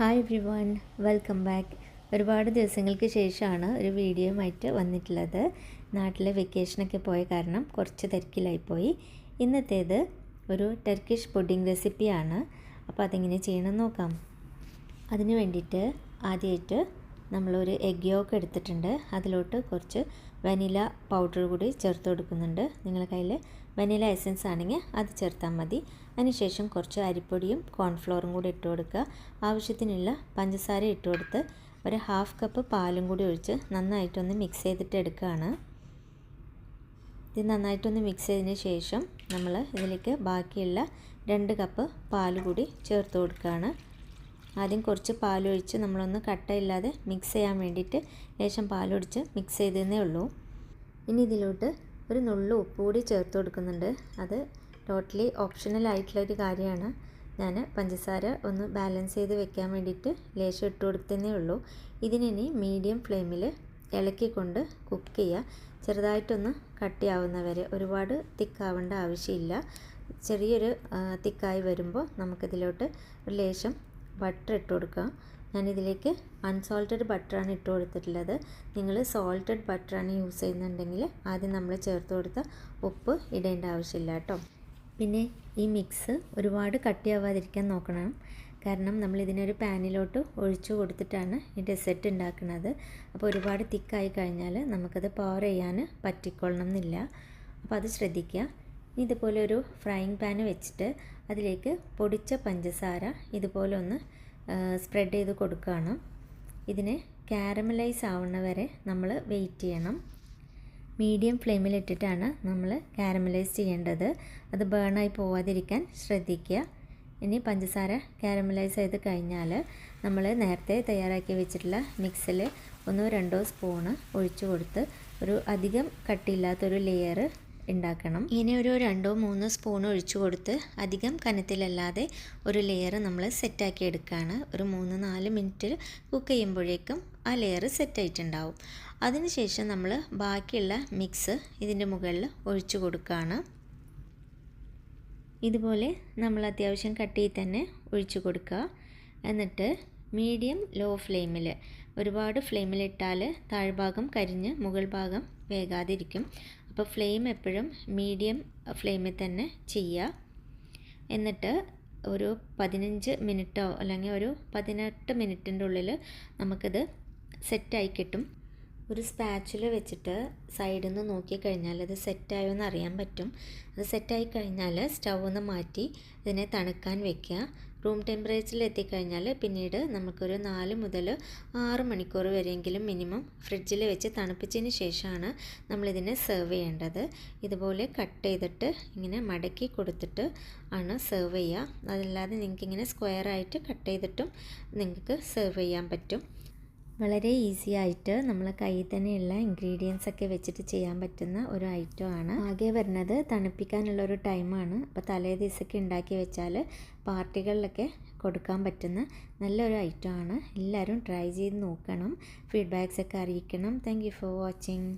Hi everyone welcome back ഒരുപാട് ദിവസങ്ങൾക്ക് ശേഷമാണ് ഒരു വീഡിയോയുമായിട്ട് വന്നിട്ടുള്ളത്. നാട്ടിലെ വെക്കേഷനൊക്കെ പോയ കാരണം കുറച്ച് തിരക്കിലായിപ്പോയി. ഇന്നത്തേത് ഒരു ടർക്കിഷ് പുഡിംഗ് റെസിപ്പിയാണ് അപ്പോൾ അതെങ്ങനെ ചെയ്യണമെന്ന് നോക്കാം. അതിന് വേണ്ടിയിട്ട് ആദ്യമായിട്ട് നമ്മളൊരു എഗ് യോക്ക് എടുത്തിട്ടുണ്ട്. അതിലോട്ട് കുറച്ച് വനില പൗഡർ കൂടി ചേർത്ത് കൊടുക്കുന്നുണ്ട്. നിങ്ങളുടെ കയ്യിൽ വനില എസൻസ് ആണെങ്കിൽ അത് ചേർത്താൽ മതി. അതിനുശേഷം കുറച്ച് അരിപ്പൊടിയും കോൺഫ്ലോറും കൂടി ഇട്ട് കൊടുക്കുക. ആവശ്യത്തിനുള്ള പഞ്ചസാര ഇട്ട് കൊടുത്ത് ഒരു ഹാഫ് കപ്പ് പാലും കൂടി ഒഴിച്ച് നന്നായിട്ടൊന്ന് മിക്സ് ചെയ്തിട്ട് എടുക്കുകയാണ്. ഇത് നന്നായിട്ടൊന്ന് മിക്സ് ചെയ്തതിന് ശേഷം നമ്മൾ ഇതിലേക്ക് ബാക്കിയുള്ള രണ്ട് കപ്പ് പാൽ കൂടി ചേർത്ത് കൊടുക്കുകയാണ്. ആദ്യം കുറച്ച് പാലൊഴിച്ച് നമ്മളൊന്ന് കട്ടയില്ലാതെ മിക്സ് ചെയ്യാൻ വേണ്ടിയിട്ട് ശേഷം പാലൊഴിച്ച് മിക്സ് ചെയ്തതേ ഉള്ളൂ. ഇനി ഇതിലോട്ട് ഒരു നുള്ളു ഉപ്പ് കൂടി ചേർത്ത് കൊടുക്കുന്നുണ്ട്. അത് ടോട്ടലി ഓപ്ഷണൽ ആയിട്ടുള്ള ഒരു കാര്യമാണ്. ഞാൻ പഞ്ചസാര ഒന്ന് ബാലൻസ് ചെയ്ത് വെക്കാൻ വേണ്ടിയിട്ട് ലേശം ഇട്ട് കൊടുത്തതേ ഉള്ളൂ. ഇതിനി മീഡിയം ഫ്ലെയിമിൽ ഇളക്കിക്കൊണ്ട് കുക്ക് ചെയ്യുക ചെറുതായിട്ടൊന്ന് കട്ടിയാവുന്നവരെ ഒരുപാട് തിക്കാവേണ്ട ആവശ്യമില്ല. ചെറിയൊരു തിക്കായി വരുമ്പോൾ നമുക്കിതിലോട്ട് ഒരു ലേശം ബട്ടർ ഇട്ട് കൊടുക്കുക. ഞാനിതിലേക്ക് അൺസോൾട്ടഡ് ബട്ടറാണ് ഇട്ട് കൊടുത്തിട്ടുള്ളത്. നിങ്ങൾ സോൾട്ടഡ് ബട്ടറാണ് യൂസ് ചെയ്യുന്നുണ്ടെങ്കിൽ ആദ്യം നമ്മൾ ചേർത്ത് കൊടുത്ത ഉപ്പ് ഇടേണ്ട ആവശ്യമില്ല കേട്ടോ. പിന്നെ ഈ മിക്സ് ഒരുപാട് കട്ടിയാവാതിരിക്കാൻ നോക്കണം. കാരണം നമ്മൾ ഇതിനൊരു പാനിലോട്ട് ഒഴിച്ചു കൊടുത്തിട്ടാണ് ഈ ഡെസേർട്ട് ഉണ്ടാക്കുന്നത്. അപ്പോൾ ഒരുപാട് തിക്കായി കഴിഞ്ഞാൽ നമുക്കത് പവർ ചെയ്യാൻ പറ്റിക്കൊള്ളണം എന്നില്ല. അപ്പോൾ അത് ശ്രദ്ധിക്കുക. ഇതുപോലെ ഒരു ഫ്രൈങ് പാൻ വെച്ചിട്ട് അതിലേക്ക് പൊടിച്ച പഞ്ചസാര ഇതുപോലെ ഒന്ന് സ്പ്രെഡ് ചെയ്ത് കൊടുക്കുകയാണ് ഇതിന് കാരമലൈസ് ആവുന്ന വരെ നമ്മൾ വെയിറ്റ് ചെയ്യണം. മീഡിയം ഫ്ലെയിമിലിട്ടിട്ടാണ് നമ്മൾ കാരമലൈസ് ചെയ്യേണ്ടത്. അത് ബേണായി പോവാതിരിക്കാൻ ശ്രദ്ധിക്കുക. ഇനി പഞ്ചസാര കാരമലൈസ് ചെയ്ത് കഴിഞ്ഞാൽ നമ്മൾ നേരത്തെ തയ്യാറാക്കി വെച്ചിട്ടുള്ള മിക്സിൽ ഒന്നോ രണ്ടോ സ്പൂണ് ഒഴിച്ചു കൊടുത്ത് ഒരു അധികം കട്ടിയില്ലാത്തൊരു ലെയർ ഉണ്ടാക്കണം. ഇനി ഒരു രണ്ടോ മൂന്നോ സ്പൂൺ ഒഴിച്ചു കൊടുത്ത് അധികം കനത്തിലല്ലാതെ ഒരു ലെയർ നമ്മൾ സെറ്റാക്കി എടുക്കുകയാണ് ഒരു മൂന്ന് നാല് മിനിറ്റ് കുക്ക് ചെയ്യുമ്പോഴേക്കും ആ ലെയർ സെറ്റായിട്ടുണ്ടാവും അതിനുശേഷം നമ്മൾ ബാക്കിയുള്ള മിക്സ് ഇതിന്റെ മുകളിൽ ഒഴിച്ചു കൊടുക്കുകയാണ് ഇതുപോലെ നമ്മൾ അത്യാവശ്യം കട്ടിയിൽ തന്നെ ഒഴിച്ചു കൊടുക്കുക. എന്നിട്ട് മീഡിയം ലോ ഫ്ലെയിമിൽ ഒരുപാട് ഫ്ലെയിമിലിട്ടാൽ താഴ്ഭാഗം കരിഞ്ഞ് മുകൾ ഭാഗം വേകാതിരിക്കും. അപ്പോൾ ഫ്ലെയിം എപ്പോഴും മീഡിയം ഫ്ലെയിമിൽ തന്നെ ചെയ്യുക. എന്നിട്ട് ഒരു പതിനഞ്ച് മിനിറ്റോ അല്ലെങ്കിൽ ഒരു പതിനെട്ട് മിനിറ്റിന്റെ ഉള്ളിൽ നമുക്കിത് സെറ്റായി കിട്ടും. ഒരു സ്പാച്ചുല വെച്ചിട്ട് സൈഡിൽ നിന്ന് നോക്കിക്കഴിഞ്ഞാൽ അത് സെറ്റായോ എന്ന് അറിയാൻ പറ്റും. അത് സെറ്റായി കഴിഞ്ഞാൽ സ്റ്റൗ ഒന്ന് മാറ്റി ഇതിനെ തണുക്കാൻ വെക്കുക. റൂം ടെമ്പറേച്ചറിൽ എത്തിക്കഴിഞ്ഞാൽ പിന്നീട് നമുക്കൊരു നാല് മുതൽ ആറ് മണിക്കൂർ വരെയെങ്കിലും മിനിമം ഫ്രിഡ്ജിൽ വെച്ച് തണുപ്പിച്ചതിന് ശേഷമാണ് നമ്മളിതിനെ സെർവ് ചെയ്യേണ്ടത്. ഇതുപോലെ കട്ട് ചെയ്തിട്ട് ഇങ്ങനെ മടക്കി കൊടുത്തിട്ട് ആണ് സെർവ് ചെയ്യുക. അതല്ലാതെ നിങ്ങൾക്ക് ഇങ്ങനെ സ്ക്വയറായിട്ട് കട്ട് ചെയ്തിട്ടും നിങ്ങൾക്ക് സെർവ് ചെയ്യാൻ പറ്റും. വളരെ ഈസി ആയിട്ട് നമ്മൾ കയ്യിൽ തന്നെയുള്ള ഇൻഗ്രീഡിയൻസ് ഒക്കെ വെച്ചിട്ട് ചെയ്യാൻ പറ്റുന്ന ഒരു ഐറ്റം ആണ്. ആകെ വരുന്നത് തണുപ്പിക്കാനുള്ള ഒരു ടൈമാണ് അപ്പോൾ തലേ ദിവസമൊക്കെ ഉണ്ടാക്കി വെച്ചാൽ പാർട്ടികളിലൊക്കെ കൊടുക്കാൻ പറ്റുന്ന നല്ലൊരു ഐറ്റം ആണ്. എല്ലാവരും ട്രൈ ചെയ്ത് നോക്കണം. ഫീഡ്ബാക്സ് ഒക്കെ അറിയിക്കണം. Thank for watching